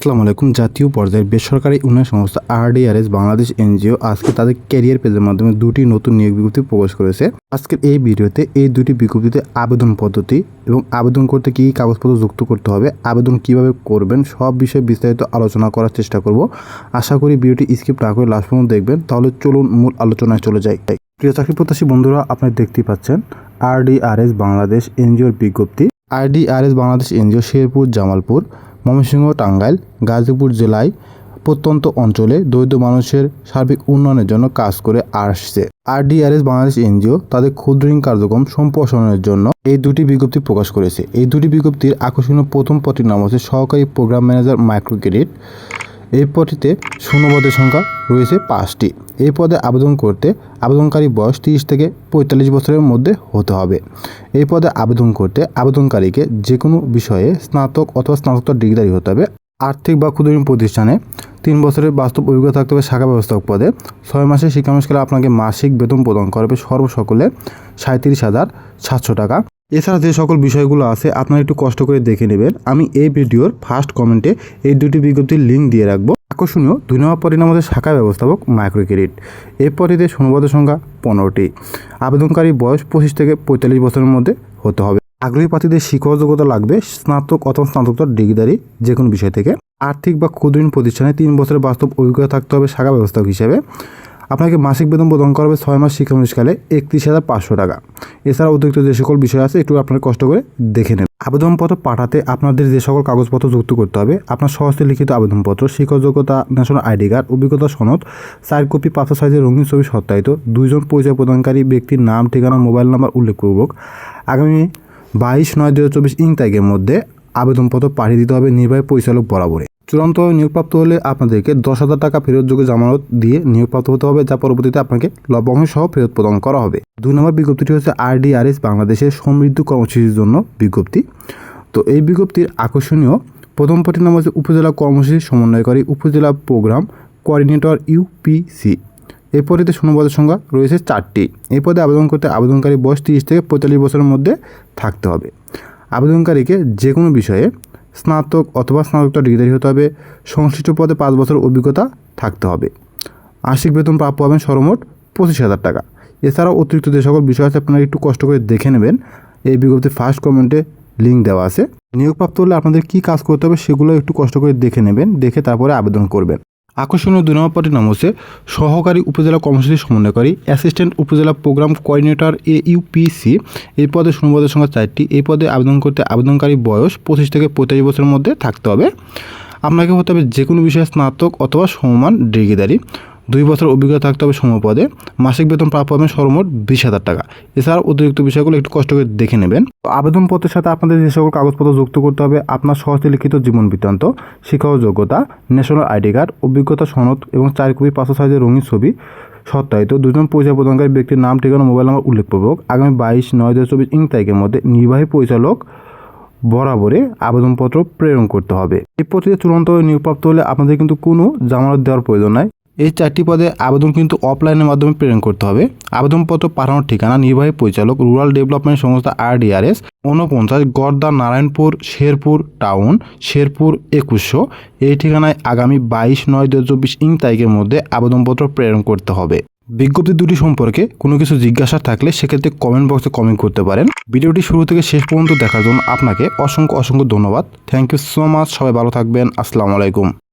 আসসালামু আলাইকুম। জাতীয় পর্যায়ের বেসরকারি উন্নয়ন সংস্থা আরডিআরএস বাংলাদেশ এনজিও আজকে তাদের ক্যারিয়ার পেজের মাধ্যমে দুটি নতুন নিয়োগ বিজ্ঞপ্তি প্রকাশ করেছে। আজকের এই ভিডিওতে এই দুটি বিজ্ঞপ্তিতে আবেদন পদ্ধতি এবং আবেদন করতে কী কাগজপত্র যুক্ত করতে হবে, আবেদন কীভাবে করবেন, সব বিষয়ে বিস্তারিত আলোচনা করার চেষ্টা করব। আশা করি ভিডিওটি স্কিপ না করে লাস্ট পর্যন্ত দেখবেন। তাহলে চলুন মূল আলোচনায় চলে যাই। প্রিয় চাকরি প্রত্যাশী বন্ধুরা আপনারা দেখতেই পাচ্ছেন আরডিআরএস বাংলাদেশ এনজিওর বিজ্ঞপ্তি। RDRS Bangladesh NGO Sherpur, Jamalpur. Mymensingh, Tangail, Gazipur জেলায় প্রত্যন্ত অঞ্চলে দরিদ্র মানুষের সার্বিক উন্নয়নের জন্য কাজ করে আসছে। আরডিআরএস বাংলাদেশ এনজিও তাদের ক্ষুদ্র ঋণ কার্যক্রম সম্প্রসারণের জন্য এই দুটি বিজ্ঞপ্তি প্রকাশ করেছে। এই দুটি বিজ্ঞপ্তির আকর্ষণীয় প্রথম পদটির নাম হচ্ছে সহকারী প্রোগ্রাম ম্যানেজার মাইক্রো ক্রেডিট এই পদটিতে শূন্যপদের সংখ্যা রয়েছে পাঁচটি। এই পদে আবেদন করতে আবেদনকারী বয়স তিরিশ থেকে পঁয়তাল্লিশ বছরের মধ্যে হতে হবে। এই পদে আবেদন করতে আবেদনকারীকে যে কোনো বিষয়ে স্নাতক অথবা স্নাতকোত্তর ডিগ্রি হতে হবে। আর্থিক বা ক্ষুদ্র ঋণ প্রতিষ্ঠানে তিন বছরের বাস্তব অভিজ্ঞতা থাকতে হবে শাখা ব্যবস্থাপক পদে। ছয় মাসের শিক্ষানুষ্ঠানে আপনাকে মাসিক বেতন প্রদান করবে সর্বসকলে সাঁত্রিশ হাজার সাতশো টাকা। এছাড়া যে সকল বিষয়গুলো আছে, আপনারা একটু কষ্ট করে দেখে নেবেন। আমি এই ভিডিওর ফার্স্ট কমেন্টে এই দুটি বিজ্ঞপ্তির লিঙ্ক দিয়ে রাখব। আকর্ষণীয় দুই নম্বর পরিণাম হচ্ছে শাখা ব্যবস্থাপক মাইক্রো ক্রেডিট। এই পদটিতে অনুবাদ সংখ্যা পনেরোটি। আবেদনকারী বয়স পঁচিশ থেকে পঁয়তাল্লিশ বছরের মধ্যে হতে হবে। আগ্রহী প্রার্থীদের শিক্ষক যোগ্যতা লাগবে স্নাতক অথবা স্নাতকোত্তর ডিগ্রিধারী যে কোনো বিষয় থেকে। আর্থিক বা ক্ষুদ্র ঋণ প্রতিষ্ঠানে তিন বছরের বাস্তব অভিজ্ঞতা থাকতে হবে শাখা ব্যবস্থাপক হিসেবে। আপনাকে মাসিক বেতন প্রদান করা হবে ছয় মাস শিক্ষানুষ্ঠানে একত্রিশ হাজার পাঁচশো টাকা। এছাড়া অতিরিক্ত যে সকল বিষয় আছে, একটু আপনারা কষ্ট করে দেখে নেন আবেদনপত্র পাঠাতে আপনাদের যে সকল কাগজপত্র যুক্ত করতে হবে, আপনার সহস্তে লিখিত আবেদনপত্র শিক্ষক যোগ্যতা ন্যাশনাল আইডি কার্ড অভিজ্ঞতা সনদ চার কপি পাঁচশো সাইজের রঙিন ছবি সত্যায়িত, দুইজন পরিচয় প্রদানকারী ব্যক্তির নাম, ঠিকানা মোবাইল নাম্বার উল্লেখপূর্বক। আগামী বাইশ নয় দু হাজার চব্বিশ ইং তারিখের মধ্যে আবেদনপত্র পাঠিয়ে দিতে হবে নির্বাহী পরিচালক বরাবরে চূড়ান্ত নিয়োগপ্রাপ্ত হলে আপনাদেরকে দশ হাজার টাকা ফেরতযোগ্য জামানত দিয়ে নিয়োগপ্রাপ্ত হতে হবে, যা পরবর্তীতে আপনাকে লভ্যাংশ সহ ফেরত প্রদান করা হবে। দুই নম্বর বিজ্ঞপ্তিটি হচ্ছে আরডিআরএস, বাংলাদেশের সমৃদ্ধ কর্মসূচির জন্য বিজ্ঞপ্তি। তো এই বিজ্ঞপ্তির আকর্ষণীয় প্রথম পটির নাম হচ্ছে উপজেলা কর্মসূচি সমন্বয়কারী উপজেলা প্রোগ্রাম কোঅর্ডিনেটর ইউপিসি। এই পদেতে শূন্যপদের সংখ্যা রয়েছে চারটি। এই পদে আবেদন করতে আবেদনকারী বয়স তিরিশ থেকে পঁয়তাল্লিশ বছরের মধ্যে থাকতে হবে। আবেদনকারীকে যে কোনো বিষয়ে স্নাতক অথবা স্নাতকোত্তর ডিগ্রিধারী হতে হবে। সংশ্লিষ্ট পদে পাঁচ বছর অভিজ্ঞতা থাকতে হবে। আশিক বেতন প্রাপ্য হবেন সর্বমোট পঁচিশ হাজার টাকা। এছাড়াও অতিরিক্ত যে সকল বিষয় আছে, আপনারা একটু কষ্ট করে দেখে নেবেন। এই বিজ্ঞপ্তি ফার্স্ট কমেন্টে লিঙ্ক দেওয়া আছে। নিয়োগপ্রাপ্ত হলে আপনাদের কী কাজ করতে হবে, সেগুলো একটু কষ্ট করে দেখে নেবেন, দেখে তারপরে আবেদন করবেন। আকর্ষণীয় দুই নম্বর পদের নাম হচ্ছে সহকারী উপজেলা কর্মসূচি সমন্বয়কারী অ্যাসিস্ট্যান্ট উপজেলা প্রোগ্রাম কোঅর্ডিনেটর এ ইউপিসি এই পদে শূন্যপদের সংখ্যা চারটি। এই পদে আবেদন করতে আবেদনকারী বয়স পঁচিশ থেকে পঁয়তাল্লিশ বছরের মধ্যে থাকতে হবে। আপনাকে হতে হবে যে কোনো বিষয়ে স্নাতক অথবা সমমান ডিগ্রিদারি দুই বছর অভিজ্ঞতা থাকতে হবে সমপদে। মাসিক বেতন প্রাপ্য হবে সর্বমোট বিশ হাজার টাকা। এছাড়াও অতিরিক্ত বিষয়গুলো একটু কষ্ট করে দেখে নেবেন। আবেদনপত্রের সাথে আপনাদের যে সকল কাগজপত্র যুক্ত করতে হবে, আপনার লিখিত জীবন বৃত্তান্ত শিক্ষক যোগ্যতা, ন্যাশনাল আইডি কার্ড, অভিজ্ঞতা সনদ এবং চার কপি পাঁচশো সাইজের রঙিন ছবি সত্যায়িত। দুজন পরিচয় প্রদানকারী ব্যক্তির নাম, ঠিকানা, মোবাইল নাম্বার উল্লেখপূর্বক আগামী বাইশ নয় দু চব্বিশ ইং তারিখের মধ্যে নির্বাহী পরিচালক বরাবরে আবেদনপত্র প্রেরণ করতে হবে। এই পত্রিকা চূড়ান্ত নিয়োগপ্রাপ্ত হলে আপনাদের কিন্তু কোনো জামানত দেওয়ার প্রয়োজন নাই। এই চারটি পদে আবেদন কিন্তু অফলাইনের মাধ্যমে প্রেরণ করতে হবে। আবেদনপত্র পাঠানোর ঠিকানা, নির্বাহী পরিচালক রুরাল ডেভেলপমেন্ট সংস্থা আরডিআরএস ঊনপঞ্চাশ গর্দা নারায়ণপুর, শেরপুর টাউন, শেরপুর একুশশো। এই ঠিকানায় আগামী বাইশ নয় দু চব্বিশ ইং তারিখের মধ্যে আবেদনপত্র প্রেরণ করতে হবে। বিজ্ঞপ্তি দুটি সম্পর্কে কোনো কিছু জিজ্ঞাসা থাকলে সেক্ষেত্রে কমেন্ট বক্সে কমেন্ট করতে পারেন। ভিডিওটি শুরু থেকে শেষ পর্যন্ত দেখার জন্য আপনাকে অসংখ্য অসংখ্য ধন্যবাদ। থ্যাংক ইউ সো মাচ সবাই ভালো থাকবেন। আসসালামু আলাইকুম।